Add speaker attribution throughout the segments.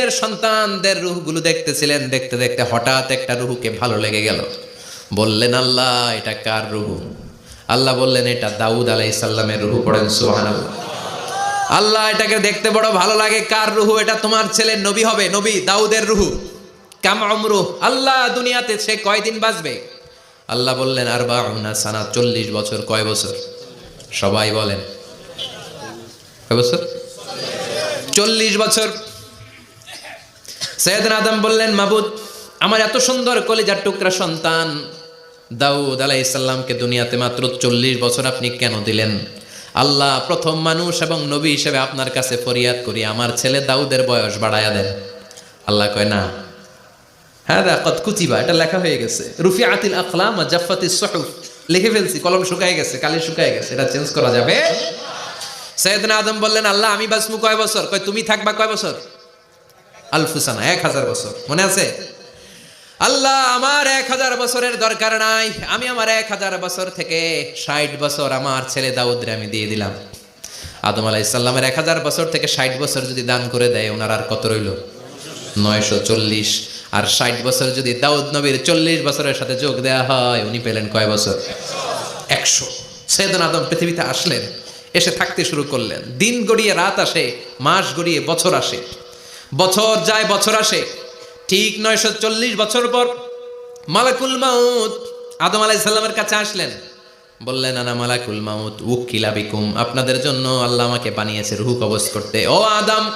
Speaker 1: নবীদের সন্তানদের রুহগুলো দেখতেছিলেন, দেখতে দেখতে হঠাৎ একটা রুহুকে ভালো লেগে গেল। বললেন, আল্লাহ, এটা কার রুহু? আল্লাহ বললেন, এটা দাউদ আলাই সাল্লামের রুহু, পড়েন সুহান আল্লাহ, এটাকে দেখতে বড় ভালো লাগে। কার রুহু? এটা তোমার ছেলে নবী হবে, নবী দাউদের রুহু। কাম অমরু আল্লাহ, দুনিয়াতে সে কয়দিন বাঁচবে? আল্লাহ বললেন আর বা সানা চল্লিশ বছর, কয় বছর? সবাই বলেন, কয় বছর? চল্লিশ বছর সৈয়দ আদম বললেন, মাবুদ, আমার এত সুন্দর কলিজার টুকরা সন্তান। দাউদ আলাই ইসাল্লামকে দুনিয়াতে মাত্র চল্লিশ বছর আপনি কেন দিলেন? আল্লাহ প্রথম মানুষ এবং নবী হিসেবে আপনার কাছে ফরিয়াদ করি, আমার ছেলে দাউদের বয়স বাড়ায়া দেন। আল্লাহ কয়, না। হ্যাঁ কত কুচিবা এটা লেখা হয়ে গেছে। রুফি আতিল আকলাম জাফাতি সহুফ, লিখে ফেলছি, কলম শুকায় গেছে, কালি শুকায় গেছে, এটা চেঞ্জ করা যাবে? সৈয়দনা আদম বললেন, আল্লাহ, আমি বাঁচমু কয় বছর? কয়, তুমি থাকবা কয় বছর? আলফুসানা, এক হাজার বছর। মনে আছে? আল্লাহ, আমার এক হাজার বছরের দরকার নাই। আমি আমার এক হাজার বছর থেকে ষাট বছর আমার ছেলে দাউদরে আমি দিয়ে দিলাম। আদম আলাহ ইসলামের এক হাজার বছর থেকে ষাট বছর যদি দান করে দেয়, ওনার আর কত রইল? নয়শো চল্লিশ। আর ষাট বছর যদি দাউদ নবীর চল্লিশ বছরের সাথে যোগ দেওয়া হয়, উনি পেলেন কয় বছর? একশো। সেদিন আদম পৃথিবীতে আসলেন, এসে থাকতে শুরু করলেন। দিন গড়িয়ে রাত আসে, মাস গড়িয়ে বছর আসে। বছর যায়, বছর আসে। ঠিক নয়শো চল্লিশ বছর পর মালাকুল মাউত আদম আলাইসাল্লামের কাছে আসলেন। বললেন, আনা মালাকুল মাউত উকিলা বিকুম। আপনাদের জন্য আল্লাহ আমাকে বানিয়েছে রুহু কবজ করতে। ও আদম,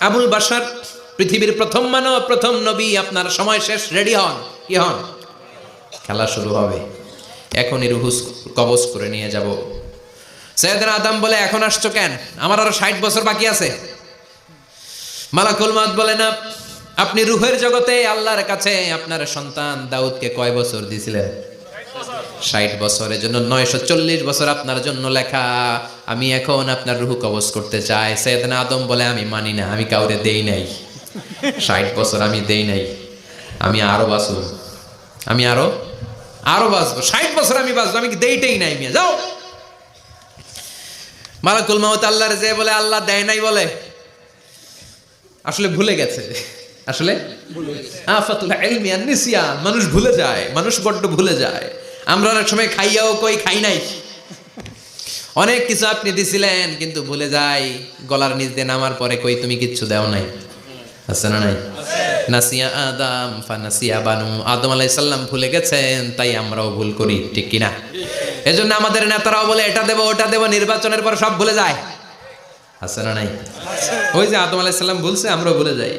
Speaker 1: আবুল বাসার পৃথিবীর প্রথম মানব, প্রথম নবী, আপনার সময় শেষ, রেডি হন। কি হন? খেলা শুরু হবে। এখনই রুহু কবজ করে নিয়ে যাব। সৈয়দনা আদম বলে, এখন আসছো কেন? আমার আরও ষাট বছর বাকি আছে। মালাকুল মাত বলে না, আপনি রুহের জগতে আল্লাহর কাছে আপনার সন্তান দাউদকে কয় বছর দিয়েছিলেন ষাট বছরের জন্য নয়শো চল্লিশ বছর আপনার জন্য লেখা। আমি এখন আপনার রুহু কবজ করতে চাই। সৈয়দনা আদম বলে, আমি মানি না, আমি কাউরে দেই নাই। ষাট বছর আমি দেই নাই। আমি আরও বাঁচব। আমি আরও আরও বাঁচবো। ষাট বছর আমি বাঁচবো, আমি দেইটাই নাই মিয়া? যাও। মালাকুল মাহত আল্লাহর যে বলে, আল্লাহ দেয় নাই বলে। আসলে ভুলে গেছে। আসলে? আফাতুল ইলমি আন নিসিয়ান মানুষ ভুলে যায়, মানুষ বড্ড ভুলে যায়। আমরা অনেক সময় খাইয়াও কই, খাই নাই। অনেক কিছু আপনি দিছিলেন, কিন্তু ভুলে যাই। গলার নিচ দিয়ে নামার পরে কই, তুমি কিচ্ছু দাও নাই। আছে না নাই? নাসিয়া আদম, ফানাসিয়া বানু। আদম আলাই সাল্লাম ভুলে গেছেন, তাই আমরাও ভুল করি, ঠিক কিনা? এজন্য আমাদের নেতারাও বলে, এটা দেবো, ওটা দেবো। নির্বাচনের পর সব ভুলে যায়। আছে না নাই? ওই যে আদম আলাইসাল্লাম বলছে আমরা বলে যাই।